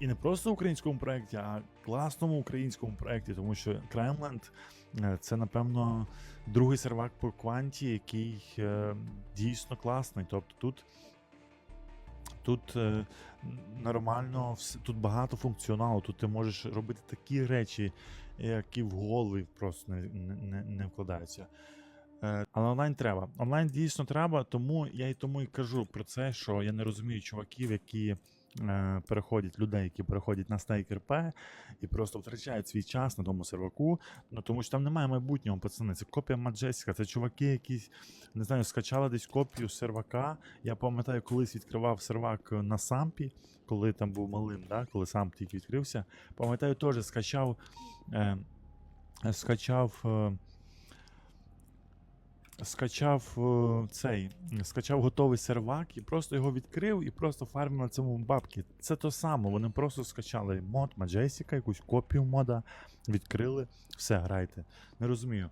і не просто українському проєкті, а класному українському проєкті, тому що Кремленд це, напевно, другий сервак по кванті, який е, дійсно класний. Тобто тут. Тут е, нормально, тут багато функціоналу, тут ти можеш робити такі речі, які в голові просто не, не, не- вкладаються. Е, але онлайн треба. Онлайн дійсно треба, тому я і тому і кажу про це, що я не розумію чуваків, які переходять, людей, які переходять на стейк РП і просто втрачають свій час на тому серваку. Ну тому що там немає майбутнього, пацани. Це копія Маджесіка, це чуваки, які не знаю, скачали десь копію сервака. Я пам'ятаю, колись відкривав сервак на сампі, коли там був малим, да? коли самп тільки відкрився. Пам'ятаю, теж скачав. Е, скачав. Е, скачав е, цей, скачав готовий сервак і просто його відкрив і просто фармив на цьому бабки. Це то саме. Вони просто скачали мод Маджесіка, якусь копію мода, відкрили, все, грайте. Не розумію.